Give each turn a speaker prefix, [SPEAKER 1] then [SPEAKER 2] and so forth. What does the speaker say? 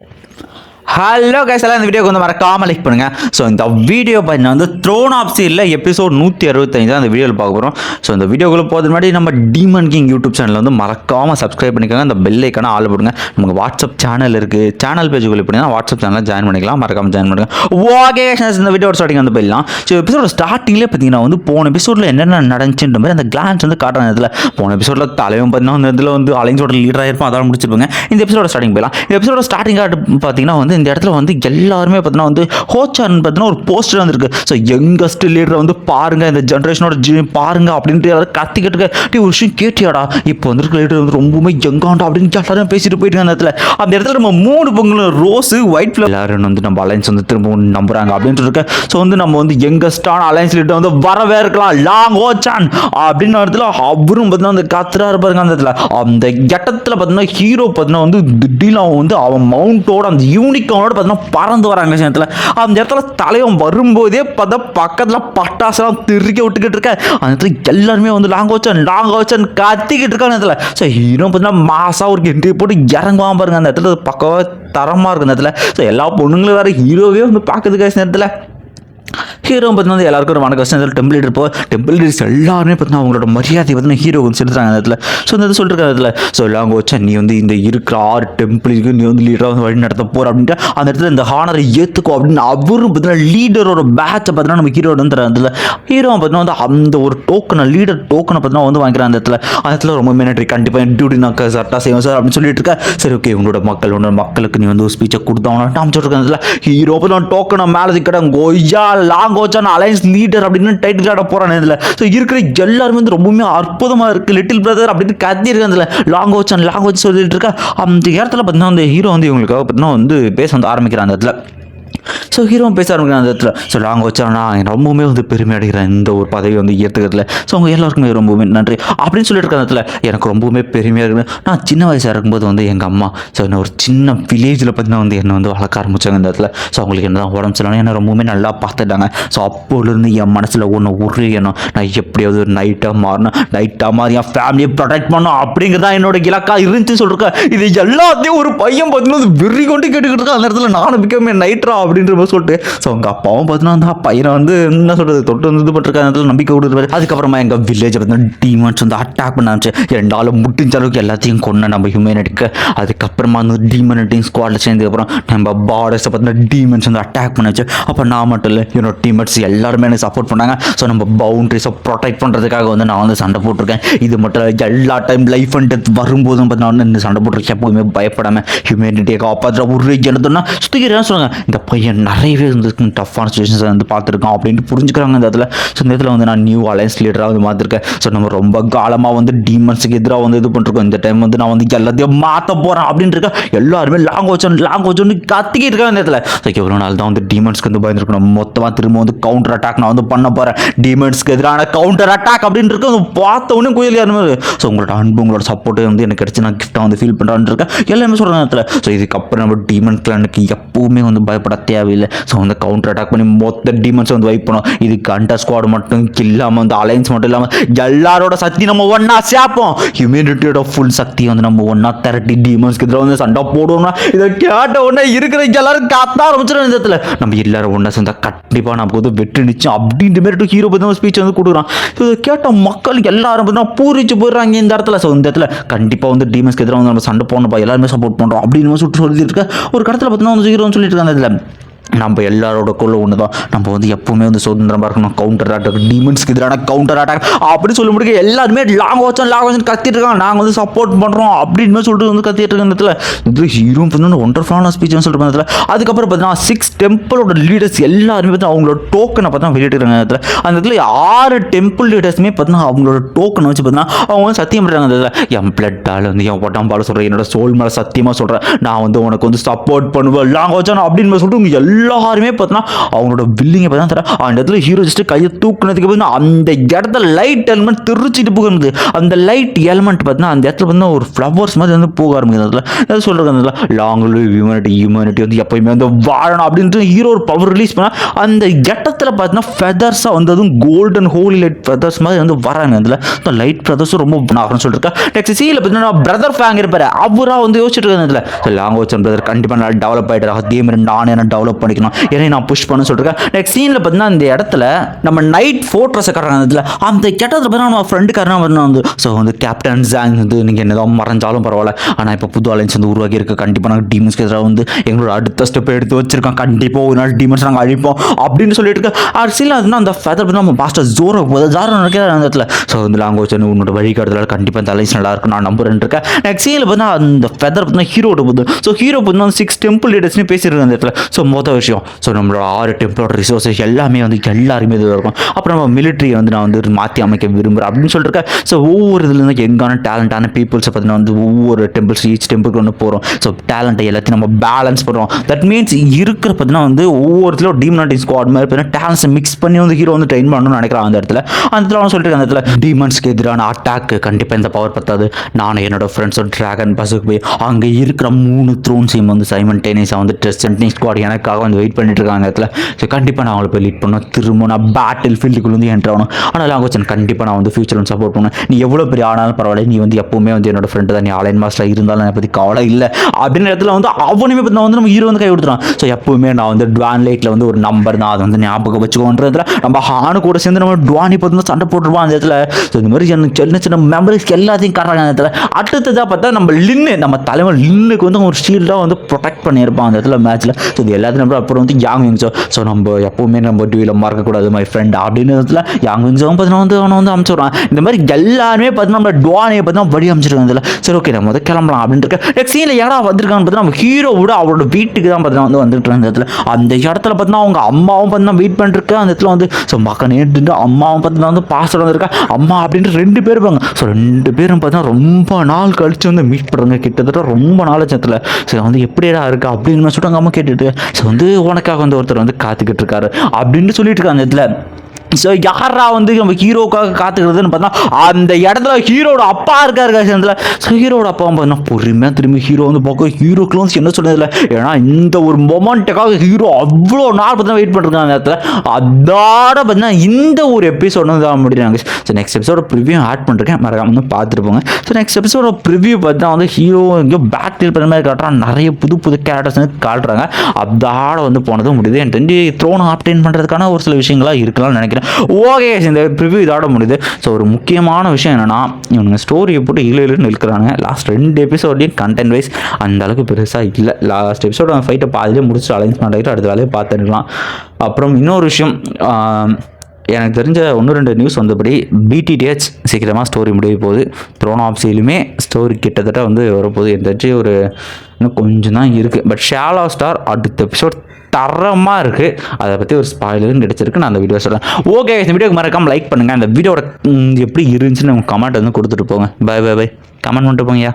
[SPEAKER 1] Thank you. Hello guys எல்லாம் இந்த வீடியோக்கு வந்து மறக்காமல் லைக் பண்ணுங்க. ஸோ இந்த வீடியோ பார்த்தீங்கன்னா வந்து த்ரோன் ஆஃப் சீரில் எபிசோட் நூற்றி அறுபத்தஞ்சு தான் அந்த வீடியோவில் பார்க்க போகிறோம் ஸோ இந்த வீடியோக்குள்ளே போகிறது முன்னாடி நம்ம டீமன் கிங் யூடியூப் சேனலில் வந்து மறக்காமல் சப்ஸ்கிரைப் பண்ணிக்கோங்க. அந்த பெல் ஐக்கான ஆள் போடுங்க. நமக்கு வாட்ஸ்அப் சேனல் இருக்குது சேனல் பேஜுக்குள்ள போனீங்கன்னா வாட்ஸ்அப் சேனலில் ஜாயின் பண்ணிக்கலாம். மறக்காமல் ஜாயின் பண்ணுங்க. ஓகே இந்த வீடியோ ஸ்டார்டிங் வந்து போயிடலாம். ஸோ எபிசோட ஸ்டார்டிங்லேயே பார்த்தீங்கன்னா வந்து போன எபிசோடில் என்னென்ன நடந்துச்சுன்ற மாதிரி அந்த கிளான்ஸ் வந்து காட்டுற இதில் போன எபிசோடில் தலைவன் பார்த்தீங்கன்னா அந்த இதில் வந்து அலைன்ஸோட லீடராக இருப்போம் அதான் முடிச்சிருப்பாங்க. இந்த எபிசோட ஸ்டார்டிங் போயிடலாம். இந்த எபிசோட ஸ்டார்டிங் பார்த்தீங்கன்னா வந்து இந்த இடத்துல வந்து எல்லாருமே பார்த்தீங்கன்னா வந்து ஹோச்சார்னு பார்த்தீங்கன்னா ஒரு போஸ்டர் வந்திருக்கு. ஸோ யங்கஸ்ட் லீடரை வந்து பாருங்க இந்த ஜென்ரேஷனோட ஜி பாருங்க அப்படின்ட்டு எல்லாரும் கத்திக்கிட்டு இருக்க டேய் ஒரு விஷயம் கேட்டியாடா? இப்போ வந்துருக்க லீடர் வந்து ரொம்பவுமே யங்காண்டா அப்படின்னு எல்லாரும் பேசிட்டு போயிட்டு அந்த இடத்துல. அந்த இடத்துல நம்ம மூணு பொங்கலும் ரோஸு ஒயிட் ஃபிளவர் எல்லாரும் வந்து நம்ம அலைன்ஸ் வந்து திரும்பவும் நம்புறாங்க அப்படின்ட்டு இருக்க. ஸோ வந்து நம்ம வந்து யங்கஸ்டான அலைன்ஸ் லீடர் வந்து வரவே இருக்கலாம் லாங் ஓச்சான் அப்படின்னு இடத்துல அவரும் பார்த்தீங்கன்னா அந்த கத்துறா இருப்பாருங்க அந்த இடத்துல. அந்த கட்டத்தில் பார்த்தீங்கன்னா ஹீரோ பார்த்தீங்கன்னா வந்து திடீர்னு அவன் வந்து அவன் மவுண்டோட அந்த யூனிக் யூனிக்கானோட பார்த்தீங்கன்னா பறந்து வராங்க இந்த இடத்துல அந்த இடத்துல தலைவன் வரும்போதே பார்த்தா பக்கத்தில் பட்டாசுலாம் திருக்கி விட்டுக்கிட்டு இருக்க. அந்த இடத்துல எல்லாருமே வந்து லாங் வச்சன் லாங் வச்சன் கத்திக்கிட்டு இருக்காங்க அந்த இடத்துல. ஸோ ஹீரோ பார்த்தீங்கன்னா மாசாக ஒரு என்ட்ரி போட்டு இறங்குவான் பாருங்க. அந்த இடத்துல பக்கவாக தரமாக இருக்கு அந்த இடத்துல. ஸோ எல்லா பொண்ணுங்களும் வேறு ஹீரோவே வந்து பார்க்குறதுக்கு நேரத்தில் ஹீரோ பார்த்தீங்கன்னா வந்து எல்லாருக்கும் ஒரு வணக்கம். வச்சு டெம்பிள் லீடர் போ டெம்பிள் லீடர்ஸ் எல்லாருமே பார்த்தீங்கன்னா அவங்களோட மரியாதை பார்த்தீங்கன்னா ஹீரோ வந்து செலுத்துறாங்க அந்த இடத்துல ஸோ அந்த சொல்லிருக்காங்க அதில். ஸோ எல்லாம் வச்சா நீ வந்து இந்த இருக்கிற ஆறு டெம்பிளுக்கு நீ வந்து லீடராக வந்து வழி நடத்த போகிற அப்படின்ட்டு அந்த இடத்துல இந்த ஹானரை ஏற்றுக்கோ அப்படின்னு அவரும் பார்த்தீங்கன்னா லீடரோட பேட்சை பார்த்தீங்கன்னா நம்ம ஹீரோட வந்து தர இடத்துல ஹீரோ பார்த்தீங்கன்னா வந்து அந்த ஒரு டோக்கனை லீடர் டோக்கனை பார்த்தீங்கன்னா வந்து வாங்கிக்கிறான் அந்த இடத்துல. அந்த இடத்துல ரொம்ப நன்றி கண்டிப்பாக டியூட்டி நான் கரெக்டாக செய்வேன் சார் அப்படின்னு சொல்லிட்டு இருக்கேன் சரி ஓகே உங்களோட மக்கள் உன்னோட மக்களுக்கு நீ வந்து ஒரு ஸ்பீச்சை கொடுத்தவனா அமைச்சிருக்கேன் அதில் ஹீரோ பார்த்தீங்கன்னா டோக்கனை மேலே திக்கடம் கொய்யா லாங் கோச்சான அலைன்ஸ் லீடர் அப்படின்னு டைட்டில் ஆட போகிறான் இதில். ஸோ இருக்கிற எல்லாருமே வந்து ரொம்பவுமே அற்புதமாக இருக்குது லிட்டில் பிரதர் அப்படின்னு கத்தி அதில் லாங் கோச்சான் லாங் கோச் சொல்லிட்டு இருக்கா. அந்த இடத்துல பார்த்தீங்கன்னா அந்த ஹீரோ வந்து இவங்களுக்காக பார்த்தீங்கன்னா வந்து பேச வந்து ஆரம்பிக்கிறான் அந்த இடத்துல ஸோ ஹீரோவும் பேச ஆரம்பிக்கிறான் அந்த இடத்துல. ஸோ நாங்கள் வச்சோம்னா ரொம்பவுமே வந்து பெருமை அடைகிறேன். இந்த ஒரு பதவி வந்து ஏற்றுக்கிறதுல ஸோ அவங்க எல்லாருக்குமே ரொம்பவுமே நன்றி. அப்படின்னு சொல்லிட்டு இருக்க இடத்துல எனக்கு ரொம்பவுமே பெருமையாக இருக்குது. நான் சின்ன வயசாக இருக்கும்போது வந்து எங்கள் அம்மா ஸோ என்ன ஒரு சின்ன வில்லேஜில் பார்த்தீங்கன்னா வந்து என்னை வந்து வளர்க்க ஆரம்பித்தாங்க இந்த இடத்துல. ஸோ அவங்களுக்கு என்ன தான் உடம்பு சரியில்லை என்னை ரொம்பவுமே நல்லா பார்த்துட்டாங்க. ஸோ அப்போலேருந்து என் மனசில் ஒன்று உரியணும் நான் எப்படியாவது ஒரு நைட்டாக மாறணும். நைட்டாக மாறி என் ஃபேமிலியை ப்ரொடெக்ட் பண்ணணும் அப்படிங்கிறதா என்னோட இலக்கா இருந்துச்சுன்னு சொல்லிருக்கேன் இது எல்லாத்தையும் ஒரு பையன் பார்த்தீங்கன்னா விரி கொண்டு கேட்டுக்கிட்டு இருக்கா அந்த இடத்துல நானும் பிக்கமே நைட்ரா அப்படின்ற மாதிரி சொல்லிட்டு ஸோ அவங்க அப்பாவும் பார்த்தீங்கன்னா அந்த பையனை வந்து என்ன சொல்கிறது தொட்டு வந்து இது பண்ணிருக்காங்க அந்த நம்பிக்கை கொடுத்துருவாரு அதுக்கப்புறமா எங்கள் வில்லேஜை பார்த்தீங்கன்னா டீமன்ஸ் வந்து அட்டாக் பண்ண ஆரம்பிச்சு ரெண்டாலும் முடிஞ்ச அளவுக்கு எல்லாத்தையும் கொண்டு நம்ம ஹியூமனிட்டிக்கு அதுக்கப்புறமா வந்து டீமனிட்டிங் ஸ்குவாடில் சேர்ந்ததுக்கப்புறம் நம்ம பார்டர்ஸை பார்த்தீங்கன்னா டீமன்ஸ் வந்து அட்டாக் பண்ணாச்சு. அப்போ நான் மட்டும் இல்லை என்னோட டீமெட்ஸ் எல்லாருமே எனக்கு சப்போர்ட் பண்ணாங்க. ஸோ நம்ம பவுண்ட்ரிஸை ப்ரொடெக்ட் பண்ணுறதுக்காக வந்து நான் வந்து சண்டை போட்டிருக்கேன். இது மட்டும் இல்லை எல்லா டைம் லைஃப் அண்ட் டெத் வரும்போதும் பார்த்தீங்கன்னா வந்து இந்த சண்டை போட்டிருக்கேன். எப்போதுமே பயப்படாமல் ஹியூமனிட்டியை காப்பாற்றுற ஒரு ஜனத்தோன்னா சுற்றி சொல்லுங்கள் சொல்லுவாங்க இந்த பையன் நிறையவே வந்து டஃப்பான சுச்சுவேஷன்ஸை வந்து பார்த்துருக்கான் அப்படின்ட்டு புரிஞ்சுக்கிறாங்க இந்த இடத்துல. ஸோ இந்த இடத்துல வந்து நான் நியூ அலைன்ஸ் லீடராக வந்து மாற்றிருக்கேன் ஸோ நம்ம ரொம்ப காலமாக வந்து டீமன்ஸுக்கு எதிராக வந்து இது பண்ணிருக்கோம் இந்த டைம் வந்து நான் வந்து எல்லாத்தையும் மாற்ற போகிறேன் அப்படின்னு இருக்கேன் எல்லாருமே லாங் வச்சோம் லாங் ஒன்று கத்திக்கிட்டு இருக்காங்க இந்த இடத்துல. ஸோ எவ்வளோ நாள் தான் வந்து டீமன்ஸ்க்கு வந்து பயந்துருக்கணும் மொத்தமாக திரும்ப வந்து கவுண்டர் அட்டாக் நான் வந்து பண்ண போகிறேன் டீமன்ஸ்க்கு எதிரான கவுண்டர் அட்டாக் அப்படின்னு இருக்கு. அது பார்த்த உடனே யாருமே ஸோ உங்களோட அன்பு உங்களோட சப்போர்ட் வந்து எனக்கு கிடச்சி நான் கிஃப்ட்டாக வந்து ஃபீல் பண்ணுறான்னு இருக்கேன் எல்லாமே சொல்கிறேன் நேரத்தில் ஸோ இதுக்கப்புறம் நம்ம டீமன் கிளானுக்கு எப்பவுமே வந்து பயப்பட தேவையில்லை. ஸோ வந்து கவுண்டர் அட்டாக் பண்ணி மொத்த டீமன்ஸ் வந்து வைப் பண்ணோம். இதுக்கு அண்டர் ஸ்குவாட் மட்டும் இல்லாமல் வந்து அலைன்ஸ் மட்டும் இல்லாமல் எல்லாரோட சக்தி நம்ம ஒன்றா சேர்ப்போம். ஹியூமனிட்டியோட ஃபுல் சக்தியை வந்து நம்ம ஒன்றா திரட்டி டீமன்ஸ்க்கு எதிராக வந்து சண்டை போடுவோம்னா இதை கேட்ட உடனே இருக்கிற எல்லாரும் காத்தா ஆரம்பிச்சிடும் இந்த இடத்துல. நம்ம எல்லாரும் ஒன்றா சேர்ந்தா கண்டிப்பாக நமக்கு வந்து வெற்றி நிச்சயம் அப்படின்ற மாதிரி ஹீரோ பற்றி ஸ்பீச் வந்து கொடுக்குறான். இதை கேட்ட மக்கள் எல்லாரும் பார்த்தீங்கன்னா பூரிச்சு போயிடுறாங்க இந்த இடத்துல. ஸோ இந்த இடத்துல கண்டிப்பாக வந்து டீமன்ஸ்க்கு எதிராக வந்து நம்ம சண்டை போடணும்ப்பா எல்லாருமே சப்போர்ட் பண்ணுறோம் அப்படின்னு சொல்லிட்டு சொல்லிட்டு இருக்க. ஒரு கடத்தில் பார்த்தீங்கன்னா வந்து ஹீரோன்னு சொல்லிட்டு இருக்காங்க இதில். நம்ம எல்லாரோட குள்ள ஒன்று தான் நம்ம வந்து எப்பவுமே வந்து சுதந்திரமாக இருக்கணும். கவுண்டர் அட்டாக் டீமன்ஸ்க்கு எதிரான கவுண்டர் அட்டாக் அப்படின்னு சொல்லி முடிக்க எல்லாருமே லாங் வச்சோம் லாங் வச்சு கத்திட்டு இருக்காங்க. நாங்கள் வந்து சப்போர்ட் பண்ணுறோம் அப்படின்னு சொல்லிட்டு வந்து கத்திட்டு இருக்க இடத்துல இது ஹீரோ வந்து ஒண்டர்ஃபுல்லான ஸ்பீச்னு சொல்லிட்டு இடத்துல அதுக்கப்புறம் பார்த்தீங்கன்னா சிக்ஸ் டெம்பிளோட லீடர்ஸ் எல்லாருமே பார்த்து அவங்களோட டோக்கனை பார்த்தா வெளியிட்டுருக்காங்க இடத்துல அந்த இடத்துல ஆறு டெம்பிள் லீடர்ஸுமே பார்த்தீங்கன்னா அவங்களோட டோக்கனை வச்சு பார்த்தீங்கன்னா அவங்க வந்து சத்தியம் பண்ணுறாங்க அந்த இடத்துல. என் பிளட்டால் வந்து என் உடம்பால் சொல்கிறேன் என்னோட சோல் மேலே சத்தியமாக சொல்கிறேன் நான் வந்து உனக்கு வந்து சப்போர்ட் பண்ணுவேன். லாங் வச்சானோ அப்படின்னு சொல்லிட்டு எல்லா எல்லாருமே பார்த்தோன்னா அவங்களோட வில்லிங்கை பார்த்தா தர அந்த இடத்துல ஹீரோ ஜஸ்ட் கையை தூக்குனதுக்கு பார்த்தீங்கன்னா அந்த இடத்துல லைட் எலிமெண்ட் திருச்சிட்டு போகிறது அந்த லைட் எலிமெண்ட் பார்த்தீங்கன்னா அந்த இடத்துல பார்த்தீங்கன்னா ஒரு ஃப்ளவர்ஸ் மாதிரி வந்து போக ஆரம்பிக்குது அதில் எதாவது சொல்கிறது அந்த லாங் ஹியூமனிட்டி ஹியூமனிட்டி வந்து எப்பயுமே வந்து வாழணும் அப்படின்ட்டு ஹீரோ ஒரு பவர் ரிலீஸ் பண்ணால் அந்த இடத்துல பார்த்தீங்கன்னா ஃபெதர்ஸாக வந்து அதுவும் கோல்டன் ஹோலி லைட் ஃபெதர்ஸ் மாதிரி வந்து வராங்க அதில் இந்த லைட் ஃபெதர்ஸும் ரொம்ப நான் சொல்லியிருக்கேன் நெக்ஸ்ட் சீல பார்த்தீங்கன்னா பிரதர் ஃபேங் இருப்பார். அவராக வந்து யோசிச்சுட்டு இருக்காங்க இதில் லாங் வச்சன் பிரதர் கண்டிப்பாக நல்லா டெவலப் ஆகிட்டு அதே மாதிரி நானே என்ன டெவலப் பண்ணி பண்ணிக்கணும் ஏன்னா நான் புஷ் பண்ண சொல்லிருக்கேன் நெக்ஸ்ட் சீனில் பார்த்தீங்கன்னா இந்த இடத்துல நம்ம நைட் ஃபோர்ட்ரஸை கட்டுறாங்க. இதில் அந்த இடத்துல பார்த்தீங்கன்னா நம்ம ஃப்ரெண்டுக்காரனா வந்து வந்து. ஸோ வந்து கேப்டன் ஜாங் வந்து நீங்கள் என்னதான் மறைஞ்சாலும் பரவாயில்ல. ஆனால் இப்போ புது அலைன்ஸ் வந்து உருவாக்கி இருக்கு. கண்டிப்பாக நாங்கள் டீமன்ஸ்க்கு எதிராக வந்து எங்களோட அடுத்த ஸ்டெப் எடுத்து வச்சிருக்கோம். கண்டிப்பாக ஒரு நாள் டீமன்ஸ் நாங்கள் அழிப்போம் அப்படின்னு சொல்லிட்டு இருக்கேன் அரசியல் அதுனா அந்த ஃபெதர் வந்து நம்ம பாஸ்டர் ஜோரோ போது ஜாரோ அந்த இடத்துல. ஸோ வந்து லாங்குவேஜ் வச்சு உன்னோட வழிகாட்டுதலால் கண்டிப்பாக அந்த அலைன்ஸ் நல்லா இருக்கும் நான் நம்புறேன் இருக்கேன். நெக்ஸ்ட் சீனில் பார்த்தா அந்த ஃபெதர் பார்த்தீங்கன்னா ஹீரோட போது. ஸோ ஹீரோ பார்த்தா சிக்ஸ் டெம்பிள் லீடர்ஸ்னு பேசியிருக்காங்க அந்த இடத்துல. ஸோ மொதல் விஷயம். ஸோ நம்மளோட ஆறு டெம்பிளோட ரிசோர்ஸஸ் எல்லாமே வந்து எல்லாருமே இதில் இருக்கும். அப்புறம் நம்ம மிலிட்ரியை வந்து நான் வந்து மாற்றி அமைக்க விரும்புகிறேன் அப்படின்னு சொல்லிட்டு ஸோ ஒவ்வொரு இதுலேருந்து எங்கான டேலண்டான பீப்புள்ஸை பார்த்தீங்கன்னா வந்து ஒவ்வொரு டெம்பிள்ஸ் ஈச் டெம்பிளுக்கு ஒன்று போகிறோம் ஸோ டேலண்ட்டை எல்லாத்தையும் நம்ம பேலன்ஸ் பண்ணுறோம் தட் மீன்ஸ் இருக்கிற பார்த்தீங்கன்னா வந்து ஒவ்வொருத்திலும் டீமனாட்டிங் ஸ்குவாட் மாதிரி பார்த்தீங்கன்னா டேலண்ட்ஸை மிக்ஸ் பண்ணி வந்து ஹீரோ வந்து ட்ரெயின் பண்ணணும்னு நினைக்கிறான் அந்த இடத்துல. அந்த இடத்துல அவன் சொல்லிட்டு அந்த இடத்துல டீமன்ஸ்க்கு எதிரான அட்டாக் கண்டிப்பாக இந்த பவர் பத்தாது. நான் என்னோட ஃப்ரெண்ட்ஸோட ட்ராகன் பஸ்ஸுக்கு போய் அங்கே இருக்கிற மூணு த்ரோன்ஸையும் வந்து சைமன் டெனிஸாக வந்து டெஸ்ட் ஸ்குவாட் எனக்காக வந்து வெயிட் பண்ணிட்டு இருக்காங்க இடத்துல. ஸோ கண்டிப்பாக நான் அவங்களை போய் லீட் பண்ணணும். திரும்ப நான் பேட்டில் ஃபீல்டுக்குள்ள வந்து என்ட்ரு ஆகணும். ஆனால் லாங்கோச்சன் கண்டிப்பாக நான் வந்து ஃபியூச்சர் வந்து சப்போர்ட் பண்ணுவேன் நீ எவ்வளோ பெரிய ஆனாலும் பரவாயில்ல. நீ வந்து எப்பவுமே வந்து என்னோட ஃப்ரெண்டு தான். நீ ஆலைன் மாஸ்டர் இருந்தாலும் என்னை பற்றி கவலை இல்லை. அப்படின்ற இடத்துல வந்து அவனுமே பற்றி வந்து நம்ம ஹீரோ வந்து கை கொடுத்துறான் ஸோ எப்பவுமே நான் வந்து டுவான் லைட்டில் வந்து ஒரு நம்பர் தான். அதை வந்து ஞாபகம் வச்சுக்கோன்றதுல நம்ம ஹானு கூட சேர்ந்து நம்ம டுவானி பார்த்து தான் சண்டை போட்டுருவான் அந்த இடத்துல. ஸோ இந்த மாதிரி எனக்கு சின்ன சின்ன மெமரிஸ் எல்லாத்தையும் காட்டுறாங்க அந்த இடத்துல. அடுத்ததாக பார்த்தா நம்ம லின்னு நம்ம தலைவர் லின்னுக்கு வந்து ஒரு ஷீல்டாக வந்து ப்ரொடெக்ட் பண்ணியிருப்பான் அந்த இடத்துல மேட்ச்சில் ஸோ இது எல்லாத்தையும் பண்ணுறோம் அப்புறம் வந்து யாங் விங்ஸோ ஸோ நம்ம எப்போவுமே நம்ம டிவியில் மறக்கக்கூடாது மை ஃப்ரெண்ட் அப்படின்னு இடத்துல யாங் விங்ஸும் பார்த்தீங்கன்னா வந்து அவனை வந்து அமைச்சிடுறான். இந்த மாதிரி எல்லாருமே பார்த்தீங்கன்னா நம்ம டுவானியை பார்த்தீங்கன்னா வழி அமைச்சிருக்காங்க சரி ஓகே நம்ம வந்து கிளம்பலாம் அப்படின்ட்டு இருக்க. நெக்ஸ்ட் சீனில் யாரா வந்திருக்கான்னு பார்த்தீங்கன்னா நம்ம ஹீரோ விட அவரோட வீட்டுக்கு தான் பார்த்தீங்கன்னா வந்து வந்துட்டு அந்த இடத்துல. அந்த இடத்துல பார்த்தீங்கன்னா அவங்க அம்மாவும் பார்த்தீங்கன்னா வெயிட் பண்ணிட்டு அந்த இடத்துல வந்து ஸோ மக்கள் நேற்று அம்மாவும் பார்த்தீங்கன்னா வந்து பாஸ் வந்திருக்கா? அம்மா அப்படின்ட்டு ரெண்டு பேர் இருப்பாங்க. ஸோ ரெண்டு பேரும் பார்த்தீங்கன்னா ரொம்ப நாள் கழிச்சு வந்து மீட் பண்ணுறாங்க கிட்டத்தட்ட ரொம்ப நாள் சத்தில் ஸோ வந்து எப்படிடா இருக்கா அப்படின்னு சொல்லிட்டு அவங்க அம்மா கேட்டுட்டு ஸோ வந்து உனக்காக வந்து ஒருத்தர் வந்து காத்துக்கிட்டு இருக்காரு. அப்படின்னு சொல்லிட்டு இருக்காங்க அந்த இடத்துல ஸோ யாரா வந்து நம்ம ஹீரோக்காக காத்துக்கிறதுன்னு பார்த்தா அந்த இடத்துல ஹீரோட அப்பா இருக்காரு காசத்தில் ஸோ ஹீரோட அப்பா பார்த்தீங்கன்னா பொறுமையாக திரும்பி ஹீரோ வந்து பார்க்க ஹீரோக்குலாம் வந்து என்ன சொன்னதில்ல ஏன்னா இந்த ஒரு மொமெண்ட்டுக்காக ஹீரோ அவ்வளோ நாள் பார்த்தா வெயிட் பண்ணிருக்காங்க அந்த இடத்துல. அதோட பார்த்தீங்கன்னா இந்த ஒரு எபிசோட் வந்து தான் ஸோ நெக்ஸ்ட் எபிசோட ப்ரிவியூ ஆட் பண்ணுறேன் மறக்காம வந்து பார்த்துட்டு போங்க. ஸோ நெக்ஸ்ட் எபிசோட ப்ரிவியூ பார்த்தா வந்து ஹீரோ எங்கேயோ பேட்டில் பண்ண மாதிரி காட்டுறான். நிறைய புது புது கேரக்டர்ஸ் வந்து காட்டுறாங்க. அதோட வந்து போனதும் முடியுது. என் தெரிஞ்சு த்ரோனை ஆப்டைன் பண்ணுறதுக்கான ஒரு சில விஷயங்களாக இருக்கலாம்னு நினைக்கிறேன். ஓகே இந்த ப்ரிவ்யூ இதோட முடியுது. ஸோ ஒரு முக்கியமான விஷயம் என்னென்னா இவனுங்க ஸ்டோரியை போட்டு இழு இழுன்னு நிற்கிறாங்க. லாஸ்ட் ரெண்டு எபிசோட்லேயும் கண்டென்ட் வைஸ் அந்த அளவுக்கு பெருசாக இல்லை. லாஸ்ட் எபிசோட ஃபைட்டை பாதிலே முடிச்சு அலைன்ஸ் பண்ணிட்டு அடுத்த வேலையை பார்த்துருக்கலாம் அப்புறம் இன்னொரு விஷயம் எனக்கு தெரிஞ்ச ஒன்று ரெண்டு நியூஸ் வந்தபடி பிடிடிஹெச் சீக்கிரமாக ஸ்டோரி முடிய போகுது. த்ரோன் ஆப்ஸிலுமே ஸ்டோரி கிட்டத்தட்ட வந்து வரப்போகுது. எனக்கு தெரிஞ்சு ஒரு இன்னும் கொஞ்சம் தான் இருக்குது பட் ஷாலா ஸ்டார் அடுத்த எபிசோட் தரமாக இருக்குது அதை பற்றி ஒரு ஸ்பாயிலரும் கிடச்சிருக்கு நான் அந்த வீடியோ சொல்கிறேன் ஓகே இந்த வீடியோக்கு மறக்காமல் லைக் பண்ணுங்கள் அந்த வீடியோட எப்படி இருந்துச்சுன்னு கமெண்ட் வந்து கொடுத்துட்டு போங்க. பை பை பை கமெண்ட் பண்ணிட்டு போங்கய்யா.